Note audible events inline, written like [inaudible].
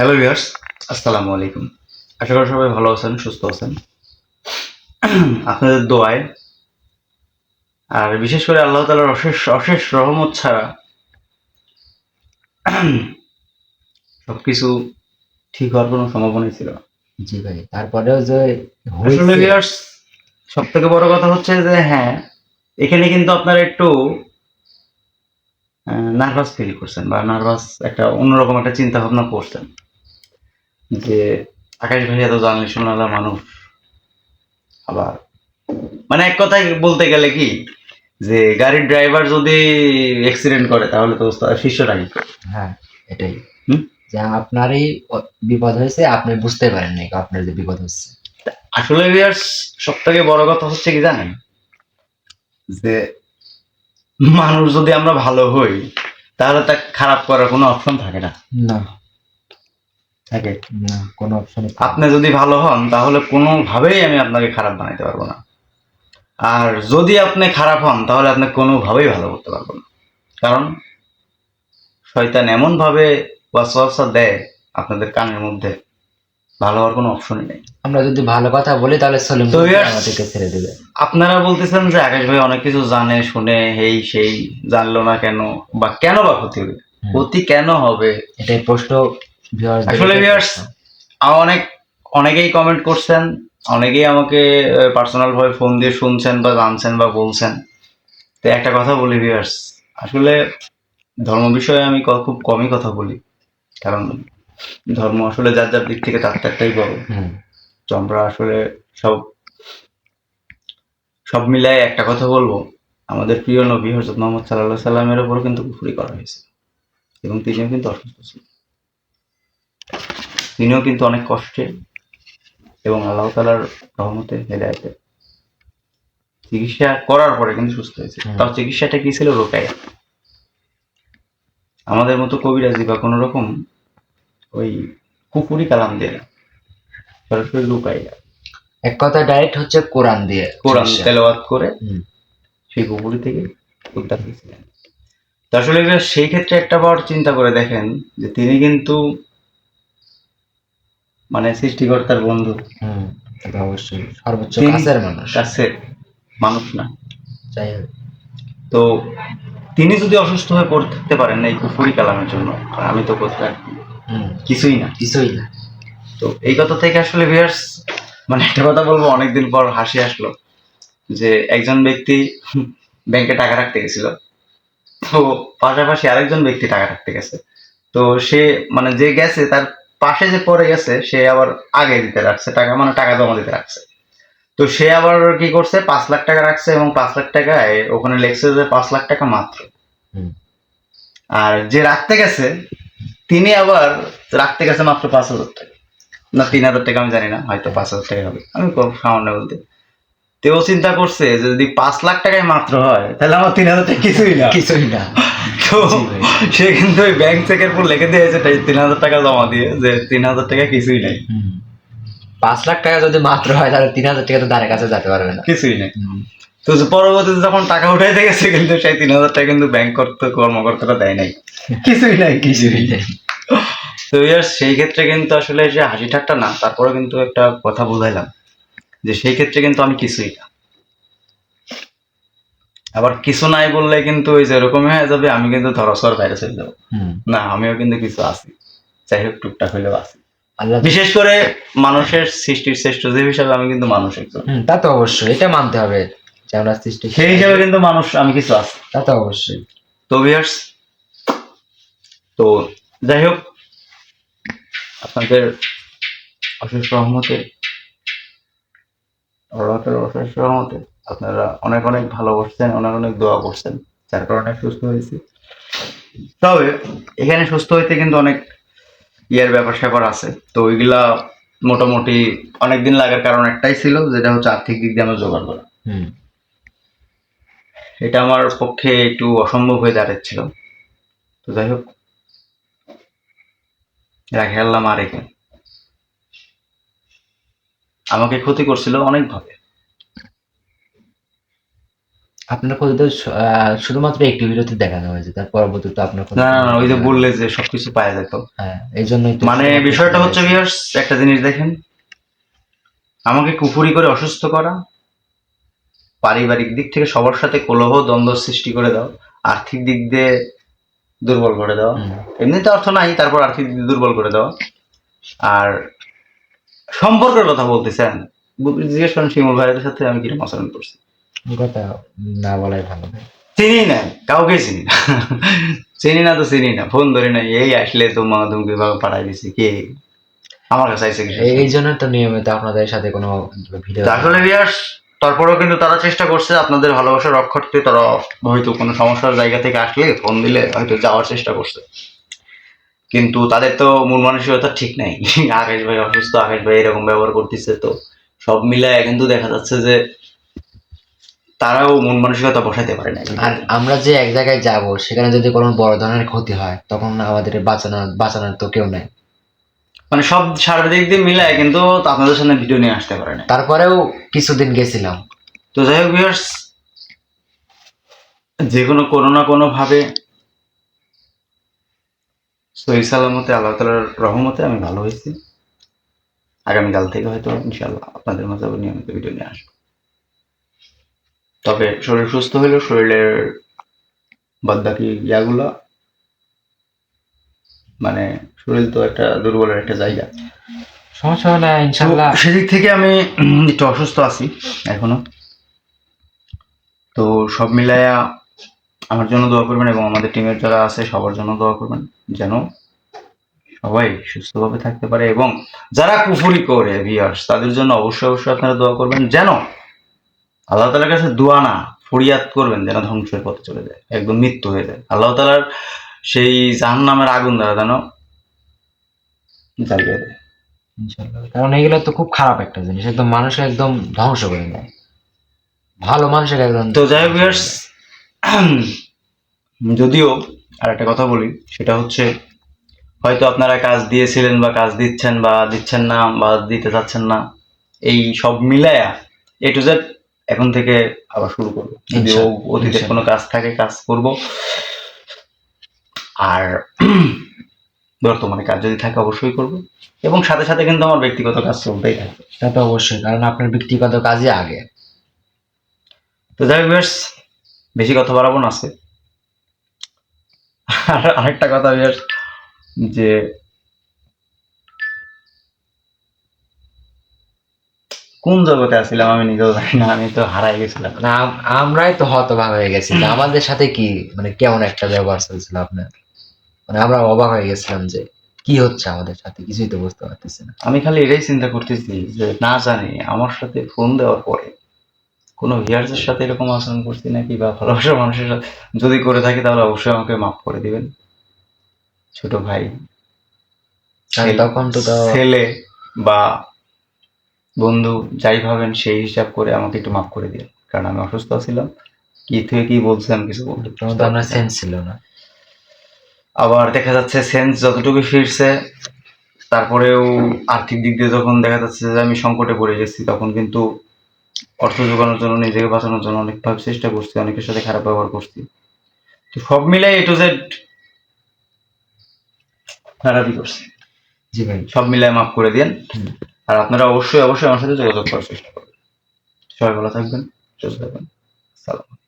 Hello viewers আসসালামু আলাইকুম আশা করি সবাই ভালো আছেন সুস্থ আছেন। আপনাদের দোয়ায় আর বিশেষ করে আল্লাহ তালার অশেষ অশেষ রহমত ছাড়া সবকিছু ঠিক হওয়ার কোনো সম্ভাবনাই ছিল জি ভাই তারপরেও যে আসলে ভিউয়ার্স সব থেকে বড় কথা হচ্ছে যে হ্যাঁ এখানে কিন্তু আপনারা একটু নার্ভাস ফিল করছেন বা নার্ভাস একটা অন্যরকম একটা চিন্তা ভাবনা করছেন। যে আকাশ ভাইয়া তো জানলে শোনালা মানুষ। আবার মানে এক কথায় বলতে গেলে কি যে গাড়ির ড্রাইভার যদি অ্যাক্সিডেন্ট করে তাহলে তো শিষ্যটা কি হ্যাঁ এটাই? যে আপনারই বিপদ হয়েছে আপনি বুঝতে পারেন নাই আপনার যে বিপদ হচ্ছে আসলে ভিউয়ার্স সব থেকে বড় কথা হচ্ছে কি জানেন? যে মানুষ যদি আমরা ভালো হই তাহলে তা খারাপ করার কোনো অপশন থাকে না। না। থাকে। না কোনো অপশন আপনি যদি ভালো হন তাহলে কোনোভাবেই আমি আপনাকে খারাপ বানাইতে পারব না। আর যদি আপনি খারাপ হন তাহলে আপনি কোনোভাবেই ভালো করতে পারব না। কারণ শয়তান এমন ভাবে ওয়াসওয়াসা দেয় আপনাদের কানের মধ্যে ভালো হওয়ার কোনো অপশনই নেই। আমরা যদি ভালো কথা বলি তাহলে সলিম. আমাদেরকে ছেড়ে দেবে। আপনারা বলতেছেন যে আকাশ ভাই অনেক কিছু জানে শুনে এই সেই জানলো না কেন বা কেন বা ক্ষতি হবে? ক্ষতি কেন হবে? এটাই প্রশ্ন। আসলে অনেক অনেকেই কমেন্ট করছেন অনেকেই আমাকে পার্সোনাল ভাবে ফোন দিয়ে শুনছেন বা জানছেন বা বলছেন। তো একটা কথা বলি ভিউয়ার্স আসলে ধর্ম বিষয়ে আমি খুব কমই কথা বলি। কারণ ধর্ম আসলে যার যার দিক থেকে তার তারটাই বড়। তো আমরা আসলে সব সব মিলাই একটা কথা বলব আমাদের প্রিয় নবী হজরত মোহাম্মদ সাল্লাহ সাল্লামের উপরও কিন্তু কুফুরি করা হয়েছে। এবং তিনিও কিন্তু অসুস্থ ছিলেন। তিনিও কিন্তু অনেক কষ্টে এবং আল্লাহ তালার রহমতে হেদায়তে। চিকিৎসা করার পরে কিন্তু সুস্থ হয়েছে। তাও চিকিৎসাটা কি ছিল? রোকায়া আমাদের মতো কবিরাজি বা কোনো রকম ওই কুকুরি কালাম দিয়ে না। সরাসরি রুকাইয়া। এক কথা ডাইরেক্ট হচ্ছে কোরআন দিয়ে কোরআন। তেলাওয়াত করে সেই কুকুরি থেকে উদ্ধার হয়েছিলেন। তো আসলে সেই ক্ষেত্রে একটা বার চিন্তা করে দেখেন যে তিনি কিন্তু মানে সৃষ্টিকর্তার বন্ধু। হুম অবশ্যই। সর্বোচ্চ কাছের মানুষ। কাছে মানুষ না। যাই হোক। তো তিনি যদি অসুস্থ হয়ে পড়ে থাকতে পারেন এই কুফুরি কালামের জন্য আমি তো হুম। কিছুই না। কিছুই না। তো এই কথা থেকে আসলে ভিয়ার্স মানে একটা কথা বলব অনেকদিন পর হাসি আসলো যে একজন ব্যক্তি ব্যাংকে টাকা রাখতে গেছিল। তো পাশাপাশি আরেকজন ব্যক্তি টাকা রাখতে গেছে। তো সে মানে যে গেছে তার পাশে যে পড়ে গেছে সে আবার আগে দিতে রাখছে টাকা মানে টাকা জমা দিতে রাখছে। তো সে আবার কি করছে পাঁচ লাখ টাকা রাখছে এবং পাঁচ লাখ টাকায় ওখানে লেখছে যে পাঁচ লাখ টাকা মাত্র। আর যে রাখতে গেছে তিনি আবার রাখতে গেছে মাত্র পাঁচ হাজার টাকা। না তিন হাজার টাকা আমি জানি না হয়তো পাঁচ হাজার টাকা হবে। আমি খুব সামান্য বলতে। তেও চিন্তা করছে যে যদি পাঁচ লাখ টাকায় মাত্র হয় তাহলে আমার তিন হাজার টাকা কিছুই না। কিছুই না। তো সে কিন্তু ওই ব্যাংক চেকের পর লিখে দিয়েছে তিন হাজার টাকা জমা দিয়ে যে তিন হাজার টাকা কিছুই নাই। পাঁচ লাখ টাকা যদি মাত্র হয় তাহলে তিন হাজার টাকা তো ধারে কাছে যেতে পারবে না। কিছুই নাই। তো পরবর্তীতে যখন টাকা উঠাইতে গেছে কিন্তু সেই তিন হাজার টাকা কিন্তু ব্যাংক করতে কর্মকর্তারা দেয় নাই। [laughs] কিছুই নাই কিছুই নাই। তো ইয়ার সেই ক্ষেত্রে কিন্তু আসলে যে হাসি ঠাট্টা না তারপরে কিন্তু একটা কথা বুঝাইলাম যে সেই ক্ষেত্রে কিন্তু আমি কিছুই না। আবার কিছু নাই বললে কিন্তু ওই যেরকমই হয়ে যাবে আমি কিন্তু ধরসর বাইরে চলে যাব। না আমিও কিন্তু কিছু আছি। যাই হোক টুকটাক হইলেও আছি। আল্লাহ বিশেষ করে মানুষের সৃষ্টির শ্রেষ্ঠ জীব হিসাবে আমি কিন্তু মানুষ একজন। তা তো অবশ্যই এটা মানতে হবে যে আমরা সৃষ্টি সেই হিসাবে কিন্তু মানুষ আমি কিছু আছি। তা তো অবশ্যই। তো ভিউয়ার্স তো যাই হোক আপনাদের অশেষ রহমতে রহমতে আপনারা অনেক অনেক ভালোবাসছেন অনেক অনেক দোয়া করছেন যার কারণে সুস্থ হয়েছি। তবে এখানে সুস্থ হইতে কিন্তু অনেক ইয়ের ব্যাপার স্যাপার আছে। তো ওইগুলা মোটামুটি অনেক দিন লাগার কারণ একটাই ছিল যেটা হচ্ছে আর্থিক দিক দিয়ে আমার জোগাড় করা। হুম। এটা আমার পক্ষে একটু অসম্ভব হয়ে দাঁড়াচ্ছিল। তো যাই হোক রাখে আল্লাহ মা রেখে আমাকে ক্ষতি করছিল অনেকভাবে। আপনার ক্ষতি তো আহ, শুধুমাত্র একটি ভিডিওতে দেখানো হয়েছে তার পরবর্তীতে আপনার না না না ওই যে বললে যে সবকিছু পাওয়া যেত। হ্যাঁ এই জন্যই মানে বিষয়টা হচ্ছে ভিউয়ার্স একটা জিনিস দেখেন। আমাকে কুফুরি করে অসুস্থ করা পারিবারিক দিক থেকে সবার সাথে কলহ দ্বন্দ্ব সৃষ্টি করে দাও আর্থিক দিক দিয়ে দুর্বল করে দেওয়া হুম। এমনিতে অর্থ নাই তারপর আর্থিক দিক দিয়ে দুর্বল করে দেওয়া আর সম্পর্কের কথা বলতেছেন জিজ্ঞেস করেন শিমুল ভাইয়ের সাথে আমি কীরকম আচরণ করছি। কথা না বলাই ভালো চিনি না কাউকে চিনি না। চিনি না তো চিনি না ফোন ধরি না এই আসলে তো মা তুমি ভাবে পাঠাই দিছি কে? আমার কাছে আইসে এই- জন্য তো নিয়মিত আপনাদের সাথে কোনো ভিডিও আসলে বিয়ার্স তারপরেও কিন্তু তারা চেষ্টা করছে আপনাদের ভালোবাসা রক্ষার্থে তারা হয়তো কোনো সমস্যার জায়গা থেকে আসলে ফোন দিলে হয়তো যাওয়ার চেষ্টা করছে। কিন্তু তাদের তো মূল মানসিকতা ঠিক নাই। আকাশ ভাই অসুস্থ আকাশ ভাই এরকম ব্যবহার করতেছে তো সব মিলায় কিন্তু দেখা যাচ্ছে যে তারাও মন মানসিকতা বসাতে পারে না আর আমরা যে এক জায়গায় যাব সেখানে যদি কোনো বড় ধরনের ক্ষতি হয় তখন আমাদের বাঁচানোর বাঁচানোর তো কেউ নেই। মানে সব সার্বিক দিয়ে মিলায় কিন্তু আপনাদের সামনে ভিডিও নিয়ে আসতে পারে না তারপরেও কিছুদিন গেছিলাম। তো যাই হোক ভিউয়ার্স যে কোনো কোনো না কোনো ভাবে সহি সালামতে আল্লাহ তালার রহমতে আমি ভালো হয়েছি। আগামীকাল থেকে হয়তো ইনশাল্লাহ আপনাদের মাঝে নিয়মিত ভিডিও নিয়ে আসব। তবে শরীর সুস্থ হইলেও শরীরের বাদবাকি ইয়াগুলো মানে শরীর তো একটা দুর্বলের একটা জায়গা। সমস্যা হবে না ইনশাল্লাহ সেদিক থেকে আমি একটু অসুস্থ আছি এখনও। তো সব মিলায়া আমার জন্য দোয়া করবেন এবং আমাদের টিমের যারা আছে সবার জন্য দোয়া করবেন যেন সবাই সুস্থভাবে থাকতে পারে এবং যারা কুফুরি করে ভিয়ার্স তাদের জন্য অবশ্যই অবশ্যই আপনারা দোয়া করবেন যেন আল্লাহ তালার কাছে দোয়া না ফরিয়াদ করবেন যেন ধ্বংসের পথে চলে যায় একদম মৃত্যু হয়ে যায়। আল্লাহ তালার সেই জাহান নামের আগুন দ্বারা যেন জ্বালিয়ে দেয়। কারণ এগুলো তো খুব খারাপ একটা জিনিস একদম মানুষকে একদম ধ্বংস করে দেয়। ভালো মানুষের একদম তো যাই হোক যদিও আর একটা কথা বলি সেটা হচ্ছে হয়তো আপনারা কাজ দিয়েছিলেন বা কাজ দিচ্ছেন বা দিচ্ছেন না বা দিতে চাচ্ছেন না এই সব মিলায়া এ টু জেড এখন থেকে আবার শুরু করব। ইনশাল্লাহ, অতীতে কোনো কাজ থাকে কাজ করব। আর [clears throat] বর্তমানে কাজ যদি থাকে অবশ্যই করব। এবং সাথে সাথে কিন্তু আমার ব্যক্তিগত কাজ চলতেই থাকবে। সেটা তো অবশ্যই কারণ আপনার ব্যক্তিগত কাজই আগে। তো যাই বেশ বেশি কথা বাড়াবো না আজকে। আর আরেকটা কথা বেশ যে কোন জগতে আছিলাম আমি নিজেও জানি না আমি তো হারাই গেছিলাম। না আমরাই তো হতভাগ হয়ে গেছি। আমাদের সাথে কি মানে কেমন একটা ব্যবহার চলছিল আপনার? মানে আমরা অবাক হয়ে গেছিলাম যে কি হচ্ছে আমাদের সাথে? কিছুই তো বুঝতে পারতেছি না। আমি খালি এটাই চিন্তা করতেছি যে না জানি আমার সাথে ফোন দেওয়ার পরে কোনো ভিয়ার্সের সাথে এরকম আচরণ করছি নাকি বা ভালোবাসার মানুষের সাথে? যদি করে থাকি তাহলে অবশ্যই আমাকে মাফ করে দিবেন। ছোট ভাই তখন তো তো ছেলে বা বন্ধু যাই ভাবেন সেই হিসাব করে আমাকে একটু মাফ করে দিন কারণ আমি অসুস্থ ছিলাম। কি থেকে কি বলছিলাম কিছু আপনার সেন্স ছিল না। আবার দেখা যাচ্ছে সেন্স যতটুকু ফিরছে তারপরেও আর্থিক দিক দিয়ে যখন দেখা যাচ্ছে যে আমি সংকটে পড়ে গেছি তখন কিন্তু অর্থ যোগানোর জন্য নিজেকে বাঁচানোর জন্য অনেকভাবে চেষ্টা করছি অনেকের সাথে খারাপ ব্যবহার করছি। তো সব মিলাই এ টু জেড খারাপই করছি। জি ভাই। সব মিলাই মাফ করে দিন হুম। আর আপনারা অবশ্যই অবশ্যই আমার সাথে যোগাযোগ করার চেষ্টা করবেন। সবাই ভালো থাকবেন, সুস্থ থাকবেন। সালাম